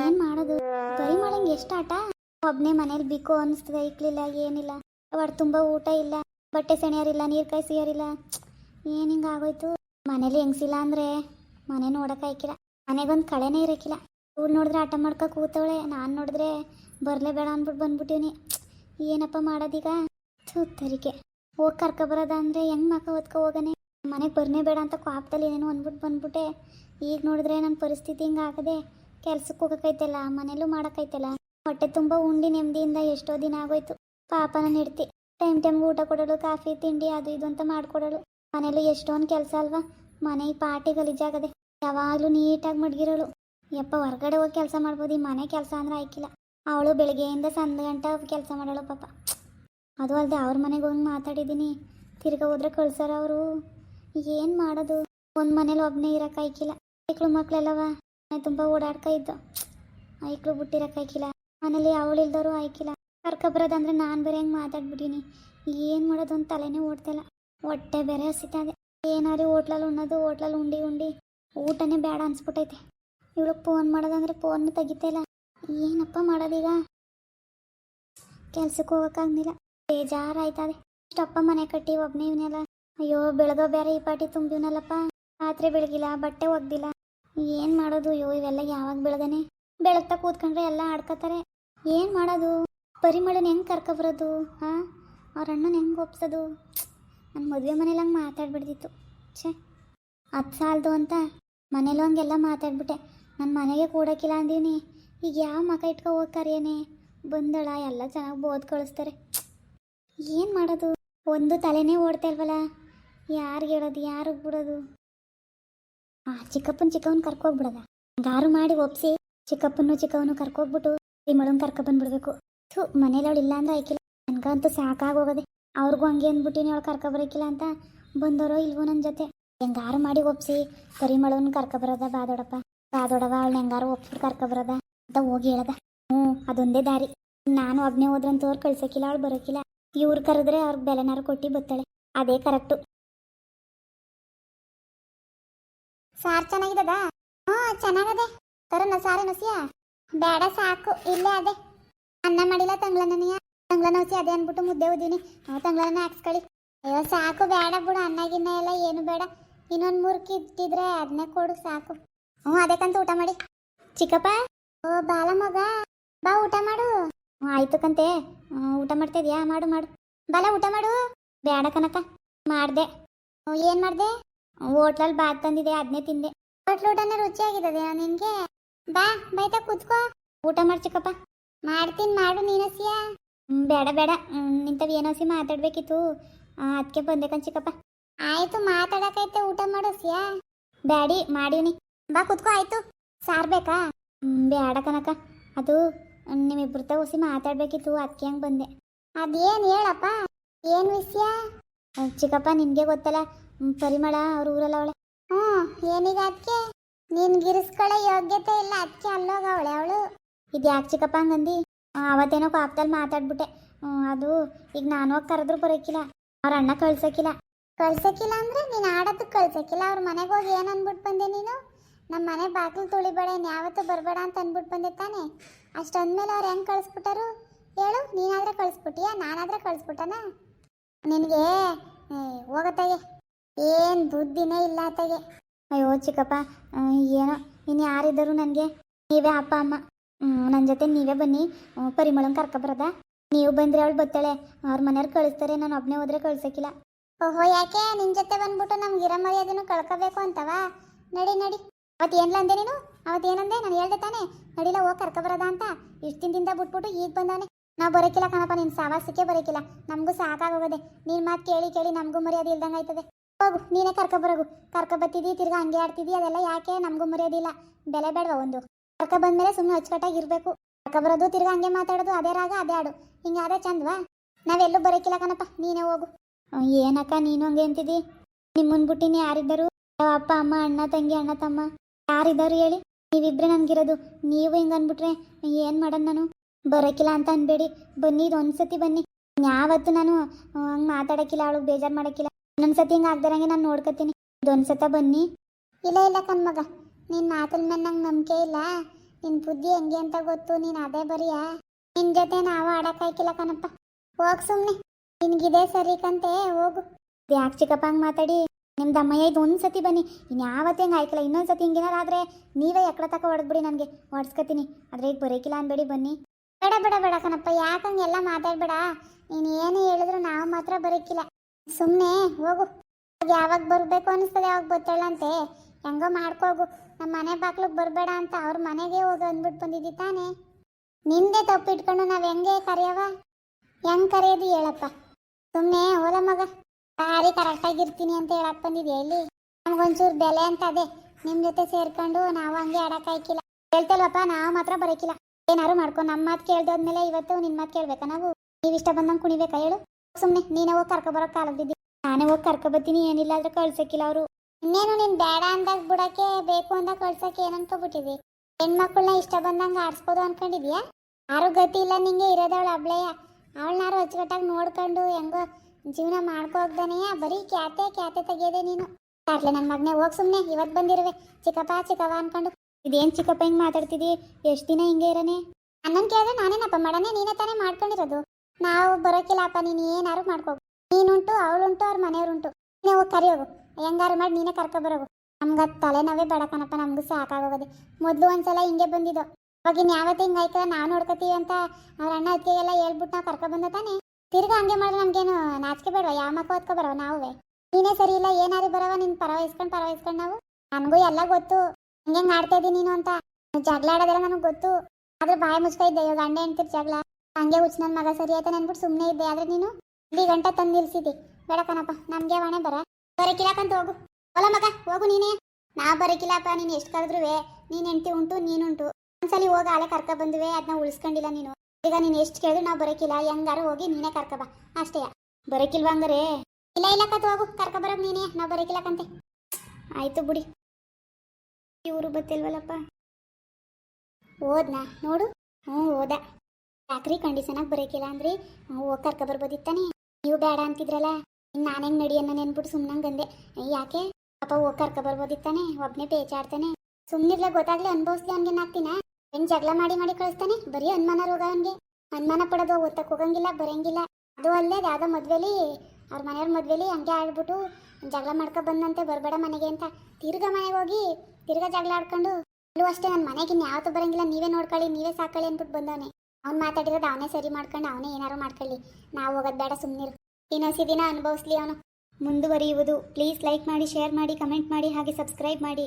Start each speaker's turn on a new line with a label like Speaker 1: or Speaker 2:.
Speaker 1: ಏನ್ ಮಾಡೋದು? ಪರಿಮಳಂಗೆ ಎಷ್ಟು ಆಟ? ಒಬ್ನೇ ಮನೇಲಿ ಬಿಕ್ಕೋ ಅನಿಸ್ತದೆ ಇಕ್ಲಿಲ್ಲ, ಏನಿಲ್ಲ. ಅವಳು ತುಂಬಾ ಊಟ ಇಲ್ಲ, ಬಟ್ಟೆ ಸೆಣೆಯರಿಲ್ಲ, ನೀರ್ ಕಾಯಿ ಏನ್ ಹಿಂಗ ಆಗೋಯ್ತು? ಮನೇಲಿ ಹೆಂಗ್ಸಿಲ್ಲ ಅಂದ್ರೆ ಮನೆ ನೋಡಕ್ ಹಾಕಿಲ್ಲ ಮನೆಗೊಂದ್ ಕಳೆನೆ ಇರಕಿಲ್ಲ. ಊರ್ ನೋಡಿದ್ರೆ ಆಟ ಮಾಡ್ಕೊ ಕೂತವಳೆ, ನಾನ್ ನೋಡಿದ್ರೆ ಬರ್ಲೇ ಬೇಡ ಅಂದ್ಬಿಟ್ಟು ಬಂದ್ಬಿಟ್ಟಿವ್ನಿ. ಏನಪ್ಪ ಮಾಡೋದೀಗ? ತೂತರಿಕೆ ಹೋಗಿ ಕರ್ಕೊ ಬರೋದ ಅಂದ್ರೆ ಹೆಂಗ್ ಮಕ್ಕ ಹೊತ್ಕೊ ಹೋಗನೆ? ಮನೆಗೆ ಬರ್ನೇ ಬೇಡ ಅಂತ ಕೋಪದಲ್ಲಿ ಏನೇನೋ ಅಂದ್ಬಿಟ್ಟು ಬಂದ್ಬಿಟ್ಟೆ. ಈಗ ನೋಡಿದ್ರೆ ನನ್ನ ಪರಿಸ್ಥಿತಿ ಹಿಂಗಾಗದೆ ಕೆಲ್ಸಕ್ಕೆ ಹೋಗೋಕೈತಲ್ಲ ಮನೇಲೂ ಮಾಡೋಕ್ಕೈತಲ್ಲ. ಹೊಟ್ಟೆ ತುಂಬ ಉಂಡಿ ನೆಮ್ಮದಿಯಿಂದ ಎಷ್ಟೋ ದಿನ ಆಗೋಯ್ತು. ಪಾಪ ನಾನು ಇಡ್ತಿ ಟೈಮ್ ಟೈಮ್ ಊಟ ಕೊಡೋಳು ಕಾಫಿ, ತಿಂಡಿ, ಅದು ಇದು ಅಂತ ಮಾಡ್ಕೊಡೋಳು ಮನೇಲಿ ಎಷ್ಟೊಂದು ಕೆಲಸ ಅಲ್ವಾ? ಮನೆ ಈ ಪಾಟಿ ಗಲೀಜಾಗದೆ. ಯಾವಾಗಲೂ ನೀಟಾಗಿ ಮಡ್ಗಿರೋಳು. ಯಪ್ಪ, ಹೊರ್ಗಡೆ ಹೋಗಿ ಕೆಲಸ ಮಾಡ್ಬೋದು, ಈ ಮನೆ ಕೆಲಸ ಅಂದ್ರೆ ಆಯ್ಕಿಲ್ಲ. ಅವಳು ಬೆಳಗ್ಗೆಯಿಂದ ಸಂಜೆ ಗಂಟ ಕೆಲಸ ಮಾಡೋಳು ಪಾಪ. ಅದು ಅಲ್ಲದೆ ಅವ್ರ ಮನೆಗೆ ಹೋಗಿ ಮಾತಾಡಿದ್ದೀನಿ ತಿರ್ಗಾ ಹೋದ್ರೆ ಕಳ್ಸಾರ ಅವರು. ಏನು ಮಾಡೋದು? ಒಂದ್ ಮನೇಲಿ ಒಬ್ಬನೇ ಇರಕ್ ಆಯ್ಕಿಲ್ಲ. ಐಕ್ಳು ಮಕ್ಕಳೆಲ್ಲವ ತುಂಬಾ ಓಡಾಡ್ಕ ಇದ್ದು. ಐಕ್ಳು ಬಿಟ್ಟಿರಕ್ಕಾಯ್ಕಿಲ್ಲ ಮನೇಲಿ ಅವಳು ಇಲ್ದವರು ಆಯ್ಕಿಲ್ಲ. ಕರ್ಕೊಬರೋದಂದ್ರೆ ನಾನು ಬೇರೆ ಹೆಂಗೆ ಮಾತಾಡ್ಬಿಟ್ಟಿನಿ ಏನು ಮಾಡೋದು ಅಂತ ತಲೆನೇ ಓಡ್ತಿಲ್ಲ. ಹೊಟ್ಟೆ ಬೇರೆ ಹಸಿತಾದೆ. ಏನಾರು ಹೋಟ್ಲಲ್ಲಿ ಉಣ್ಣೋದು, ಹೋಟ್ಲಲ್ಲಿ ಉಂಡಿ ಉಂಡಿ. ಊಟನೇ ಬೇಡ ಅನ್ಸ್ಬಿಟ್ಟೈತೆ. ಇವಳಿಗೆ ಫೋನ್ ಮಾಡೋದಂದ್ರೆ ಫೋನ್ ತೆಗಿತಿಲ್ಲ ಏನಪ್ಪ ಮಾಡೋದೀಗ? ಕೆಲ್ಸಕ್ಕೆ ಹೋಗೋಕ್ಕಾಗ್ಲಿಲ್ಲ. ಬೇಜಾರಾಯ್ತದೆ. ಇಷ್ಟಪ್ಪ ಮನೆ ಕಟ್ಟಿ ಒಬ್ಬನೇ ಇವನೆಲ್ಲ. ಅಯ್ಯೋ ಬೆಳಗೋ ಬೇರೆ ಈ ಪಾಟಿ ತುಂಬಿವ್ನಲ್ಲಪ್ಪ ರಾತ್ರಿ ಬೆಳಗಿಲ್ಲ, ಬಟ್ಟೆ ಒಗ್ದಿಲ್ಲ. ಏನು ಮಾಡೋದು ಅಯ್ಯೋ, ಇವೆಲ್ಲ ಯಾವಾಗ ಬೆಳಗನೆ ಬೆಳಗ್ತಾ ಕೂತ್ಕೊಂಡ್ರೆ ಎಲ್ಲ ಆಡ್ಕೋತಾರೆ. ಏನು ಮಾಡೋದು? ಪರಿಮಳನ ಹೆಂಗೆ ಕರ್ಕೊಬರೋದು ಹಾಂ? ಅವ್ರ ಅಣ್ಣನ ಹೆಂಗೆ ಒಪ್ಸೋದು? ನನ್ನ ಮದುವೆ ಮನೇಲಿ ಹಂಗೆ ಮಾತಾಡ್ಬಿಡ್ದಿತ್ತು ಛೇ ಅದು ಸಾಲದು ಅಂತ ಮನೇಲಿ ಹಂಗೆಲ್ಲ ಮಾತಾಡ್ಬಿಟ್ಟೆ. ನನ್ನ ಮನೆಗೆ ಕೂಡಕಿಲ್ಲ ಅಂದೀನಿ. ಈಗ ಯಾವ ಮಕ ಇಟ್ಕೊ ಹೋಗಿ ಬಂದಳ, ಎಲ್ಲ ಚೆನ್ನಾಗಿ ಬೋದ್ ಕಳಿಸ್ತಾರೆ ಏನು ಮಾಡೋದು? ಒಂದು ತಲೆನೇ ಓಡ್ತಾ ಇಲ್ವಲ್ಲ? ಯಾರಿಗೆ ಹೇಳೋದು, ಯಾರಿಗೆ ಬಿಡೋದು? ಆ ಚಿಕ್ಕಪ್ಪನ ಚಿಕ್ಕವನ್ ಕರ್ಕೋಗ್ಬಿಡದ. ಗಾರು ಮಾಡಿ ಒಪ್ಸಿ ಚಿಕ್ಕಪ್ಪನು ಚಿಕ್ಕವನು ಕರ್ಕೋಗ್ಬಿಟ್ಟು ತಿಮ್ಮಳನ್ ಕರ್ಕೊ ಬಂದ್ಬಿಡ್ಬೇಕು. ಥು, ಮನೇಲಿ ಅವಳು ಇಲ್ಲ ಅಂದ್ರೆ ಆಯ್ಕಿಲ್ಲ. ನನ್ಗಂತೂ ಸಾಕಾಗೋಗದೆ. ಅವ್ರಿಗೂ ಹಂಗೆ ಅಂದ್ಬಿಟ್ಟಿನಿ ಅವಳು ಕರ್ಕೊ ಬರೋಕಿಲ್ಲ ಅಂತ ಬಂದವರೋ ಇಲ್ವೋ ನನ್ನ ಜೊತೆ. ಹೆಂಗಾರು ಮಾಡಿ ಒಪ್ಸಿ. ಪರಿಮಳವನ್ನ ಕರ್ಕೊ ಬರೋದ ಬಾದೋಡಪ್ಪ ಬಾದೋಡವ ಅವಳನ್ನ ಹೆಂಗಾರು ಒಪ್ಬಿಟ್ಟು ಕರ್ಕೊ ಬರೋದ ಅಂತ ಹೋಗಿ ಹೇಳದ. ಹ್ಞೂ, ಅದೊಂದೇ ದಾರಿ. ನಾನು ಒಬ್ನೇ ಹೋದ್ರಂತ ಅವ್ರು ಕಳ್ಸೋಕ್ಕಿಲ್ಲ ಅವಳು ಬರೋಕಿಲ್ಲ. ಇವ್ರು ಕರೆದ್ರೆ ಅವ್ರಿಗೆ ಬೆಲೆನಾರು ಕೊಟ್ಟು ಬತ್ತಾಳೆ. ಅದೇ ಕರೆಕ್ಟು. ಸಾರು ಚೆನ್ನಾಗಿದದ? ಹ್ಞೂ, ಚೆನ್ನಾಗದೆ. ತರೋಣ ಸಾರು ನಸಿಯ? ಬೇಡ ಸಾಕು, ಇಲ್ಲೇ ಅದೇ. ಅನ್ನ ಮಾಡಿಲ್ಲ ತಂಗ್ಳನನಿಯ ತಂಗ್ಳ ನಸಿ ಅದೇ ಅನ್ಬಿಟ್ಟು ಮುದ್ದೆ ಉದೀನಿ ತಂಗ್ಳನ ಹಾಕ್ಸ್ಕೊಳ್ಳಿ ಅಯ್ಯೋ, ಸಾಕು, ಬೇಡ ಬಿಡು, ಅನ್ನ ಗಿನ್ನ ಎಲ್ಲ ಏನು ಬೇಡ. ಇನ್ನೊಂದು ಮೂರ್ಕಿ ಇಟ್ಟಿದ್ರೆ ಅದನ್ನೇ ಕೊಡು, ಸಾಕು. ಹ್ಞೂ ಅದಕ್ಕಂತ ಊಟ ಮಾಡಿ. ಚಿಕ್ಕಪ್ಪ? ಓ, ಬಾಲ ಮಗ. ಬಾ, ಊಟ ಮಾಡು. ಆಯ್ತು ಕಂತೆ. ಊಟ ಮಾಡ್ತಿದ್ಯಾ ಮಾಡು ಮಾಡು. ಬಾಲ, ಊಟ ಮಾಡು. ಬೇಡ ಕನಕ. ಮಾಡ್ದೆ. ಏನ್ ಮಾಡ್ದೆ? ಹೋಟ್ಲಲ್ಲಿ ಬಾತ್ ತಂದಿದೆ ಅದನ್ನೇ ತಿಂದೆ. ಹೋಟ್ಲು ಊಟನೇ ರುಚಿಯಾಗಿದ್ದದೆ ನಿನಗೆ? ಬಾ, ಬೈತಾ ಕೂತ್ಕೋ. ಊಟ ಮಾಡಿ ಚಿಕ್ಕಪ್ಪ. ಮಾಡ್ತೀನಿ, ಮಾಡು, ನೀನು ಹಸಿಯಾ ಬೇಡ ಬೇಡ. ನಿಂತವ್ ಏನೋ ಏನೋಸಿ ಮಾತಾಡ್ಬೇಕಿತ್ತು. ಅದಕ್ಕೆ ಬಂದೆ ಚಿಕ್ಕಪ್ಪ. ಆಯ್ತು ಮಾತಾಡಕೈತೆ ಊಟ ಮಾಡೋಸಿಯಾ ಬ್ಯಾಡಿ ಮಾಡೀನಿ ಬಾ, ಕೂತ್ಕೋ, ಆಯ್ತು. ಸಾರ್ ಬೇಕಾ? ಬೇಡ ಕನಕ ಅದು ನೀವಿಬ್ರ್ದಾಗ ಉಸಿ ಮಾತಾಡ್ಬೇಕಿತ್ತು ಅದಕ್ಕೆ ಹಂಗೆ ಬಂದೆ. ಅದೇನು ಹೇಳಪ್ಪ? ಏನು ವಿಷಯ? ಚಿಕ್ಕಪ್ಪ, ನಿನಗೆ ಗೊತ್ತಲ್ಲ ಪರಿಮಳ ಅವ್ರ ಊರಲ್ಲ ಅವಳೆ. ಹ್ಞೂ ಏನೀಗ ಅದಕ್ಕೆ ನೀನ್ ಗಿರಿಸ್ಕೊಳ್ಳೋ ಯೋಗ್ಯತೆ ಇಲ್ಲ ಅದಕ್ಕೆ ಅಲ್ಲೋಗ ಅವಳೆ ಅವಳು? ಇದು ಯಾಕೆ ಚಿಕ್ಕಪ್ಪ ಹಂಗಂದಿ? ಅವತ್ತೇನೋ ಕಾಪ್ದಲ್ಲಿ ಮಾತಾಡ್ಬಿಟ್ಟೆ. ಅದು ಈಗ ನಾನು ಹೋಗಿ ಕರೆದ್ರು ಬರೋಕಿಲ್ಲ ಅವ್ರ ಅಣ್ಣ ಕಳ್ಸಕ್ಕಿಲ್ಲ ಕಳ್ಸಕ್ಕಿಲ್ಲ ಅಂದ್ರೆ ನೀನು ಆಡೋದಕ್ಕೆ ಕಳ್ಸಕ್ಕಿಲ್ಲ ಅವ್ರ ಮನೆಗೆ ಹೋಗಿ ಏನು ಅನ್ಬಿಟ್ಟು ಬಂದೆ ನೀನು? ನಮ್ಮ ಮನೆ ಬಾಗಿಲು ತುಳಿಬೇಡ ಯಾವತ್ತೂ ಬರಬೇಡ ಅಂತ ಅನ್ಬಿಟ್ಟು ಬಂದೆ ತಾನೆ? ಅಷ್ಟಂದ್ಮೇಲೆ ಅವ್ರು ಹೆಂಗೆ ಕಳಿಸ್ಬಿಟ್ಟರು? ಹೇಳು ನೀನಾದ್ರೆ ಕಳಿಸ್ಬಿಟ್ಟಿಯಾ ನಾನಾದ್ರೆ ಕಳಿಸ್ಬಿಟ್ಟನಾ? ನಿನಗೆ ಹೋಗತ್ತಾಗೆ ಏನು ಬುದ್ಧಿನೇ ಇಲ್ಲ ಆತಗೆ. ಅಯ್ಯೋ ಚಿಕ್ಕಪ್ಪ ಏನೋ ಇನ್ನು ಯಾರಿದ್ದರು ನನಗೆ ನೀವೇ ಅಪ್ಪ, ಅಮ್ಮ ನನ್ನ ಜೊತೆ ನೀವೇ ಬನ್ನಿ. ಪರಿಮಳನ್ ಕರ್ಕ ಬರದ? ನೀವು ಬಂದ್ರೆ ಅವಳು ಬತ್ತಾಳೆ ಅವ್ರ ಮನೆಯವ್ರು ಕಳಿಸ್ತಾರೆ, ನಾನು ಒಬ್ಬನೇ ಹೋದ್ರೆ ಕಳ್ಸಕ್ಕಿಲ್ಲ. ಓಹೋ, ಯಾಕೆ? ನಿನ್ ಜೊತೆ ಬಂದ್ಬಿಟ್ಟು ನಮ್ಗೆ ಇರೋ ಮರ್ಯಾದೆನೂ ಕಳ್ಕೋಬೇಕು ಅಂತವಾ? ನಡಿ ನಡಿ. ಅವತ್ತು ಏನ್ಲಂದೆ ನೀನು? ಅವತ್ತು ಏನಂದೆ ನಾನು ಹೇಳ್ದೆ ತಾನೆ. ನಡಿಲ್ಲ ಕರ್ಕ ಕರ್ಕೊಬರದ ಅಂತ. ಇಷ್ಟ ದಿನದಿಂದ ಬಿಟ್ಬಿಟ್ಟು ಈಗ ಬಂದಾನೆ. ನಾವು ಬರಕಿಲ್ಲ ಕಣಪ್ಪ, ನಿನ್ ಸಾವಾಸಕ್ಕೆ ಬರಕಿಲ್ಲ. ನಮಗೂ ಸಾಕಾಗೋಗದೆ. ನೀನ್ ಮಾತ್ ಕೇಳಿ ಕೇಳಿ ನಮಗೂ ಮರ್ಯಾದೆ ಇಲ್ದಂಗೆ ಆಯ್ತದೆ ಹೋಗು, ನೀನೇ ಕರ್ಕೊಬರೋಗು ಕರ್ಕೊಬತ್ತಿದ್ದಿ ತಿರ್ಗಾ ಹಂಗೆ ಆಡ್ತಿದ್ದಿ ಅದೆಲ್ಲ ಯಾಕೆ ನಮಗೂ ಮರೆಯೋದಿಲ್ಲ. ಬೆಲೆ ಬೇಡವಾ ಒಂದು. ಕರ್ಕ ಬಂದ್ಮೇಲೆ ಸುಮ್ಮನೆ ಅಚ್ಚುಕಟ್ಟಾಗಿ ಇರಬೇಕು. ಕರ್ಕೊಬರೋದು ತಿರ್ಗಾ ಹಂಗೆ ಮಾತಾಡೋದು, ಅದೇ ರಾಗ, ಅದೇ ಆಡು ಹಿಂಗಾದ್ರೆ ಚಂದವಾ? ನಾವೆಲ್ಲೂ ಬರೋಕಿಲ್ಲ ಕಣಪ್ಪ, ನೀನೇ ಹೋಗು. ಏನಕ್ಕ ನೀನು ಹಂಗೆ ಅಂತಿದ್ದಿ ನಿಮ್ಮನ್ ಬಿಟ್ಟಿನಿ ಯಾರಿದ್ದರು ಅಪ್ಪ, ಅಮ್ಮ, ಅಣ್ಣ, ತಂಗಿ, ಅಣ್ಣ, ತಮ್ಮ. ಯಾರಿದ್ದಾರು ಹೇಳಿ? ನೀವಿಬ್ರೆ ನನ್ಗಿರೋದು. ನೀವು ಹಿಂಗೆ ಅಂದ್ಬಿಟ್ರೆ ಏನು ಮಾಡೋಣ ನಾನು? ಬರೋಕಿಲ್ಲ ಅಂತ ಅನ್ಬೇಡಿ. ಬನ್ನಿ ಇದು ಒಂದ್ಸತಿ ಬನ್ನಿ. ಯಾವತ್ತು ನಾನು ಹಂಗೆ ಮಾತಾಡೋಕ್ಕಿಲ್ಲ ಅವಳು ಬೇಜಾರು ಮಾಡಕ್ಕಿಲ್ಲ ಇನ್ನೊಂದ್ಸತಿ ಹಿಂಗೆ ಆಗ್ದಾರಂಗೆ ನಾನು ನೋಡ್ಕೊತೀನಿ. ಇದೊಂದ್ಸತ ಬನ್ನಿ. ಇಲ್ಲ ಇಲ್ಲ ಕಣ್ಮಗ. ನಿನ್ನ ಮಾತಲ್ ಮೇಲೆ ನಂಗೆ ನಂಬಿಕೆ ಇಲ್ಲ. ನಿನ್ನ ಬುದ್ಧಿ ಹೆಂಗೆ ಅಂತ ಗೊತ್ತು ನೀನು ಅದೇ ಬರಿಯಾ? ನಿನ್ನ ಜೊತೆ ನಾವು ಆಡೋಕ್ಕಾಯ್ಕಿಲ್ಲ ಕಣಪ್ಪ. ಹೋಗ್ ಸುಮ್ಮನೆ ನಿನ್ಗಿದೆ ಸರಿ ಕಂತೆ ಹೋಗು. ಯಾಕೆ ಚಿಕ್ಕಪ್ಪ ಹಂಗೆ ಮಾತಾಡಿ? ನಿಮ್ದು ಅಮ್ಮಯ್ಯ ಇದು ಒಂದು ಸತಿ ಬನ್ನಿ. ಇನ್ನು ಯಾವತ್ತೇ ಹಂಗೆ ಆಯ್ಕಿಲ್ಲ. ಇನ್ನೊಂದು ಸತಿ ಹಿಂಗೇನಾರು ಆದರೆ ನೀವೇ ಎಕ್ಕಡ ತಕ ಹೊಡೆದ್ಬಿಡಿ ನನಗೆ. ಹೊಡ್ಸ್ಕೊತೀನಿ ಆದರೆ ಈಗ ಬರೋಕಿಲ್ಲ ಅನ್ಬೇಡಿ ಬನ್ನಿ. ಬೇಡ ಬೇಡ ಬೇಡ ಕಣಪ್ಪ. ಯಾಕೆ ಹಂಗೆಲ್ಲ ಮಾತಾಡ್ಬೇಡ. ನೀನು ಏನು ಹೇಳಿದ್ರು ನಾವು ಮಾತ್ರ ಬರೋಕ್ಕಿಲ್ಲ ಸುಮ್ಮನೆ ಹೋಗು. ಯಾವಾಗ ಬರಬೇಕು ಅನಿಸ್ತದೆ ಯಾವಾಗ ಬರ್ತಾಳಂತೆ ಹೆಂಗೋ ಮಾಡ್ಕೋಗು. ನಮ್ಮ ಮನೆ ಬಾಗ್ಲಿಗೆ ಬರಬೇಡ ಅಂತ ಅವ್ರ ಮನೆಗೆ ಹೋಗು ಅಂದ್ಬಿಟ್ಟು ಬಂದಿದ್ದಿ ತಾನೆ. ನಿಂದೆ ತಪ್ಪಿಟ್ಕೊಂಡು ನಾವು ಹೆಂಗೆ ಕರೆಯವ? ಹೆಂಗ್ ಕರೆಯೋದು ಹೇಳಪ್ಪ. ಸುಮ್ಮನೆ ಓಲ ಮಗ. ಬಾರಿ ಕರೆಕ್ಟಾಗಿರ್ತೀನಿ ಅಂತ ಹೇಳಕ್ ಬಂದಿದ್ಯಾ ಇಲ್ಲಿ? ನಮ್ಗೊಂಚೂರು ಬೆಲೆ ಅಂತ ಅದೇ ನಿಮ್ಮ ಜೊತೆ ಸೇರ್ಕೊಂಡು ನಾವು ಹಂಗೆ ಹಾಕಿಲ್ಲ. ಹೇಳ್ತಲ್ವಪ್ಪ ನಾವು ಮಾತ್ರ ಬರಕಿಲ್ಲ. ಏನಾರು ಮಾಡ್ಕೊ ನಮ್ಮ ಮಾತು ಕೇಳ್ದಾದ್ಮೇಲೆ ಇವತ್ತು ನಿನ್ನ ಮಾತು ಕೇಳ್ಬೇಕಾ ನಾವು? ನೀವು ಇಷ್ಟ ಬಂದಂಗೆ ಕುಣಿಬೇಕಾ ಹೇಳು? ಸುಮ್ಮನೆ ನೀನೇ ಹೋಗಿ ಕರ್ಕೊಬರೋ ಕಾಲದಿದ್ದಿ ನಾನೇ ಹೋಗಿ ಕರ್ಕೊಬತ್ತೀನಿ ಏನಿಲ್ಲ ಆದ್ರೆ ಕಳ್ಸಕ್ಕಿಲ್ಲ ಅವರು. ಇನ್ನೇನು ನೀನ್ ಬೇಡ ಅಂದಾಗ ಬಿಡಕ್ಕೆ ಬೇಕು ಅಂತ ಕಳ್ಸಕ್ಕೆ ಏನು ಅನ್ಕೊಬಿಟ್ಟಿದ್ವಿ ಹೆಣ್ಮಕ್ಳನ್ನ ಇಷ್ಟ ಬಂದಂಗೆ ಆಡ್ಸ್ಬೋದು ಅನ್ಕೊಂಡಿದ್ಯಾ? ಯಾರು ಗತಿ ಇಲ್ಲ ನಿಂಗೆ, ಇರೋದವಳು ಅಬ್ಳೆಯ ಅವಳನ್ನಾರು ಅಚ್ಚುಕಟ್ಟಾಗಿ ನೋಡ್ಕೊಂಡು ಹೆಂಗೋ ಜೀವನ ಮಾಡ್ಕೋಗ್ದಾನೆ ಬರೀ ಕ್ಯಾತೆ ಕ್ಯಾತೆ ತೆಗಿಯೋದೆ ನೀನು. ಕಾಟ್ಲೆ ನನ್ನ ಮಗನೇ, ಹೋಗಿ ಸುಮ್ಮನೆ ಇವತ್ತು ಬಂದಿರುವೆ. ಚಿಕ್ಕಪ್ಪ ಚಿಕ್ಕವ ಅನ್ಕೊಂಡು. ಇದೇನ್ ಚಿಕ್ಕಪ್ಪ ಹಿಂಗೆ ಮಾತಾಡ್ತಿದಿ ಎಷ್ಟು ದಿನ ಹಿಂಗೆ ಇರಾನೆ? ಅಣ್ಣನ್ ಕೇಳಿದ್ರೆ ನಾನೇನಪ್ಪ ಮಾಡನೆ? ನೀನೇ ತಾನೇ ಮಾಡ್ಕೊಂಡಿರೋದು. ನಾವು ಬರೋಕಿಲ್ಲಪ್ಪ, ನೀನು ಏನಾರು ಮಾಡ್ಕೋ ನೀನುಂಟು, ಅವಳುಂಟು, ಅವ್ರ ಮನೆಯವ್ರುಂಟು. ನೀವು ಕರಿಯೋಗು. ಹೆಂಗಾರು ಮಾಡಿ ನೀನೇ ಕರ್ಕೊಬರೋಗು ನಮ್ಗೆ ತಲೆನೋವೇ ಬೇಡ ಕಣಪ್ಪ, ನಮಗೂ ಸಾಕಾಗೋಗದೆ. ಮೊದಲು ಒಂದ್ಸಲ ಹಿಂಗೆ ಬಂದಿದ್ದು. ಅವಾಗಿನ ಯಾವತ್ತೇ ಹಿಂಗೆ ಆಯ್ತದ ನಾವು ನೋಡ್ಕೋತೀವಿ ಅಂತ ಅವ್ರ ಅಣ್ಣ ಅದಕ್ಕೆಲ್ಲ ಹೇಳ್ಬಿಟ್ಟು ನಾವು ಕರ್ಕೊಬಂದ ತಾನೆ? ತಿರ್ಗಾ ಹಂಗೆ ಮಾಡಿದ್ರೆ ನಮಗೇನು ನಾಚಿಕೆ ಬೇಡವಾ? ಯಾವ ಮಕ್ಕ ಬರವ ನಾವೇ ನೀನೇ ಸರಿ ಇಲ್ಲ ಏನಾರು ಬರವ? ನಿನ್ ಪರ ವಹಿಸ್ಕೊಂಡು ಪರ ವಹಿಸ್ಕೊಂಡು ನಾವು? ನನಗೂ ಎಲ್ಲ ಗೊತ್ತು. ಹಿಂಗೆ ಆಡ್ತಾ ಇದ್ದೀನಿ ನೀನು ಅಂತ. ಜಗಳ ಆಡೋದೆಲ್ಲ ನನಗೆ ಗೊತ್ತು. ಆದ್ರೆ ಬಾಯಿ ಮುಚ್ಕೊ ಇದ್ದೆ ಇವಾಗ ಅಣ್ಣ, ಹೆಂಡ್ತಿರ್ ಜಗಳ. ಹಂಗೆ ಹುಚ್ಚ ನನ್ನ ಮಗ ಸರಿ ಆಯ್ತಾ ಅಂದ್ಬಿಟ್ಟು ಸುಮ್ಮನೆ ಇದ್ದೆ. ಆದ್ರೆ ನೀನು ಇಲ್ಲಿ ಗಂಟೆ ತಂದು ನಿಲ್ಸಿದ್ದಿ ಬೇಡ ಕಣಪ್ಪ, ನಮ್ಗೆ ವಾಣೆ ಬರ. ಬರಕಿಲ್ಲಕಂತ ಹೋಗು. ಹೊಲ ಮಗ, ಹೋಗು ನೀನೇ. ನಾ ಬರಕಿಲ್ಲಪ್ಪ, ನೀನು ಎಷ್ಟು ಕರೆದ್ರುವೆ? ನೀನ್ ಹೆಂಡತಿ ಉಂಟು ನೀನುಂಟು ಒಂದ್ಸಲಿ ಹೋಗಿ ಆಲೆ ಕರ್ಕ ಬಂದುವೆ ಅದನ್ನ ಉಳಿಸ್ಕೊಂಡಿಲ್ಲ ನೀನು. ಈಗ ನೀನು ಎಷ್ಟು ಕೇಳಿದ್ರು ನಾವು ಬರೋಕಿಲ್ಲ. ಹೆಂಗಾರು ಹೋಗಿ ನೀನೇ ಬಾ. ಅಷ್ಟೇ. ಬರೋಕಿಲ್ವ ಹಂಗಾರೆ? ಇಲ್ಲ ಇಲ್ಲ ಕತ್ ಹೋಗು. ಕರ್ಕ ಬರೋಕ್ ನೀನೇ. ನಾವು ಬರಕಿಲ್ಲಕಂತೆ ಆಯ್ತು ಬಿಡಿ. ಇವರು ಬತ್ತಿಲ್ವಲ್ಲಪ್ಪ? ಓದ್ನಾ? ನೋಡು. ಹ್ಞೂ, ಓದ. ಯಾಕ್ರಿ ಕಂಡೀಷನಾಗಿ ಬರೋಕಿಲ್ಲ ಅಂದ್ರಿ ಹೋಗಿ ಕರ್ಕ ಬರ್ಬೋದಿತ್ತಾನೆ? ನೀವು ಬೇಡ ಅಂತಿದ್ರಲ್ಲ? ಇನ್ನು ನಾನು ಹೆಂಗೆ ನಡಿ ಅನ್ನೋ ನೆನ್ಬಿಟ್ಟು ಸುಮ್ಮನಂಗೆ ಅಂದೆ. ಯಾಕೆ? ಪಾಪ ಹೋಗಿ ಕರ್ಕ ಬರ್ಬೋದಿತ್ತಾನೆ? ಒಬ್ಬನೇ ಪೇಚಾಡ್ತಾನೆ. ಸುಮ್ಮನಿರ್ಲ ಗೊತ್ತಾಗ್ಲಿ ಅನ್ಭವಿಸ್ಲಿ ಹಂಗೆ ನಾಕ್ತಿನ ಹೆಂಗ್ ಜಗಳ ಮಾಡಿ ಮಾಡಿ ಕಳಿಸ್ತಾನೆ? ಬರೀ ಅನುಮಾನ ರೋಗ ಅವನಿಗೆ. ಅನುಮಾನ ಪಡೋದು ಓದಕ್ಕೆ ಹೋಗಂಗಿಲ್ಲ, ಬರಂಗಿಲ್ಲ. ಅದು ಅಲ್ಲೇ ಯಾವ್ದೋ ಮದ್ವೆಲಿ, ಅವ್ರ ಮನೆಯವ್ರ ಮದ್ವೆಲಿ ಹಂಗೆ ಆಡ್ಬಿಟ್ಟು ಜಗಳ ಮಾಡ್ಕೊ ಬಂದಂತೆ ಬರಬೇಡ ಮನೆಗೆ ಅಂತ. ತಿರ್ಗಾ ಮನೆಗೆ ಹೋಗಿ, ತಿರ್ಗಾ ಜಗಳ ಆಡ್ಕೊಂಡು, ಅಲ್ಲೂ ಅಷ್ಟೇ ನನ್ನ ಮನೆಗೆ ಯಾವತ್ತೂ ಬರಂಗಿಲ್ಲ, ನೀವೇ ನೋಡ್ಕೊಳ್ಳಿ, ನೀವೇ ಸಾಕೊಳ್ಳಿ ಅಂದ್ಬಿಟ್ಟು ಬಂದವನೆ. ಅವ್ನು ಮಾತಾಡಿರೋದು ಅವನೇ ಸರಿ ಮಾಡ್ಕೊಂಡು ಅವನೇ ಏನಾರು ಮಾಡ್ಕೊಳ್ಳಿ. ನಾವು ಹೋಗೋದು ಬೇಡ ಸುಮ್ಮನಿರು ಇನ್ನೊಂದು ದಿನ ಅನುಭವಿಸ್ಲಿ ಅವನು. ಮುಂದುವರಿಯುವುದು. ಪ್ಲೀಸ್ ಲೈಕ್ ಮಾಡಿ ಶೇರ್ ಮಾಡಿ ಕಮೆಂಟ್ ಮಾಡಿ, ಹಾಗೆ ಸಬ್ಸ್ಕ್ರೈಬ್ ಮಾಡಿ.